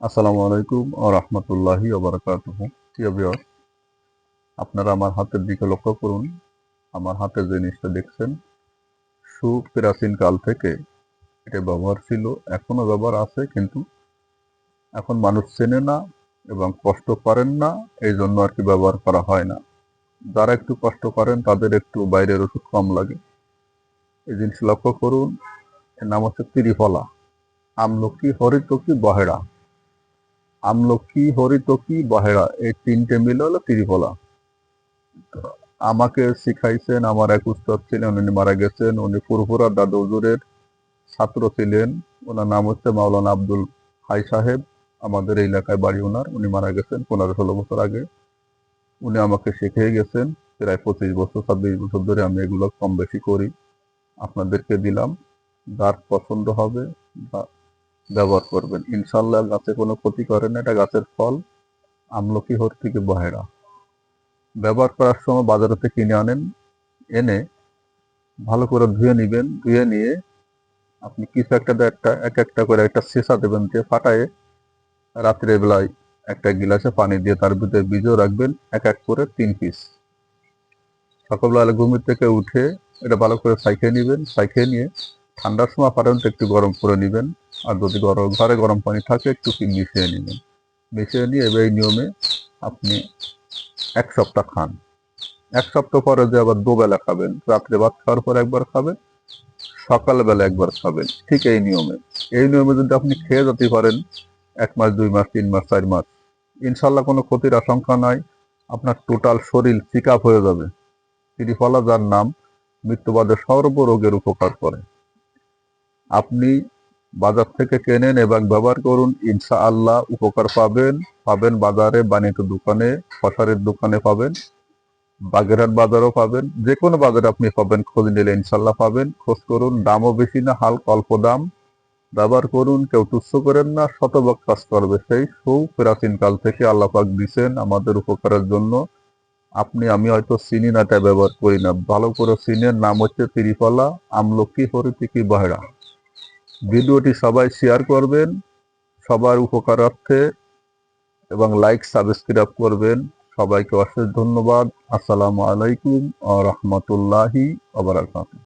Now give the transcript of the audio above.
আসসালামু আলাইকুম ও রহমতুল্লাহি ওবরাকাতুহু প্রিয় আপনারা আমার হাতের দিকে লক্ষ্য করুন। আমার হাতে যে জিনিসটা দেখছেন, সুপ্রাচীন কাল থেকে এটা ব্যবহার ছিল, এখনও ব্যবহার আছে, কিন্তু এখন মানুষ চেনে না এবং কষ্ট করেন না এই জন্য আর কি ব্যবহার করা হয় না। যারা একটু কষ্ট করেন, তাদের একটু বাইরের ওষুধ কম লাগে। এই জিনিস লক্ষ্য করুন, এর নাম হচ্ছে তিরিফলা আমলকি, হরিতকি বহেড়া আমলকি, হরিতকি বহেড়া এই তিনটে মিলে হলো ত্রিফলা। তো আমাকে শিখাইছেন, আমার এক উস্তাদ ছিলেন, উনি মারা গেছেন, উনি ফুরফুরা দাদা হুজুরের ছাত্র ছিলেন। ওনার নাম হচ্ছে মাওলানা আব্দুল হাই সাহেব, আমাদের এই এলাকায় বাড়ি ওনার, উনি মারা গেছেন পনেরো ষোলো বছর আগে। উনি আমাকে শিখিয়ে গেছেন, প্রায় পঁচিশ বছর, ছাব্বিশ বছর ধরে আমি এগুলো কম বেশি করি। আপনাদেরকে দিলাম, যার পছন্দ হবে ব্যবহার করবেন। ইনশাল্লাহ গাছে কোনো ক্ষতি করে না, এটা গাছের ফল, আমলকি হর থেকে বহেরা। ব্যবহার করার সময় বাজার থেকে কিনে আনেন, এনে ভালো করে ধুয়ে নিবেন, ধুয়ে নিয়ে আপনি কিছু একটা একটা, এক একটা করে একটা শেষা দেবেন দিয়ে ফাটায়ে রাত্রে বেলায় একটা গিলাসে পানি দিয়ে তার ভিতরে বীজও রাখবেন, এক এক করে তিন পিস। সকালবেলা ঘুমের থেকে উঠে এটা ভালো করে সাইখে নেবেন, সাইখে নিয়ে ঠান্ডার সময় পারেন একটু গরম করে নেবেন। আর যদি গরম ঘরে গরম পানি থাকে, একটু মিশিয়ে নেবেন। মিশিয়ে নিয়ে এবার এই নিয়মে আপনি এক সপ্তাহ খান। এক সপ্তাহ পরে যে আবার দুবেলা খাবেন, রাত্রে ভাত খাওয়ার পর একবার খাবেন, সকালবেলা একবার খাবেন। ঠিক এই নিয়মে। এই নিয়মে যদি আপনি খেয়ে যেতে পারেন, এক মাস, দুই মাস, তিন মাস, চার মাস, ইনশাল্লাহ কোনো ক্ষতির আশঙ্কা নাই। আপনার টোটাল শরীর চিক হয়ে যাবে। ত্রিফলা যার নাম মৃত্যুবাদে সর্বরোগের উপকার করে। আপনি বাজার থেকে কেনেন এবং ব্যবহার করুন ইনশা আল্লাহ উপকার পাবেন। পাবেন বাজারে বাণিজ্য দোকানে ফসারের দোকানে পাবেন, বাগেরহাট বাজারও পাবেন। যে কোনো বাজারে আপনি পাবেন, খোঁজ নিলে ইনশাল্লাহ পাবেন। খোঁজ করুন, দামও বেশি না হাল অল্প দাম। ব্যবহার করুন, কেউ তুচ্ছ করেন না, শতভাগ কাজ করবে সেই সৌ প্রাচীন কাল থেকে আল্লাহ পাক দিছেন আমাদের উপকারের জন্য। আপনি, আমি হয়তো চিনি নাটা ব্যবহার করি না। ভালো করে চিনের নাম হচ্ছে ত্রিফলা আমলকি, হরিতিকি, বহেরা। ভিডিওটি সবাই শেয়ার করবেন, সবার উপকারার্থে এবং লাইক সাবস্ক্রাইব করবেন। সবাইকে অশেষ ধন্যবাদ। আসসালামু আলাইকুম আ রহমতুল্লাহি আবরাকাতুহ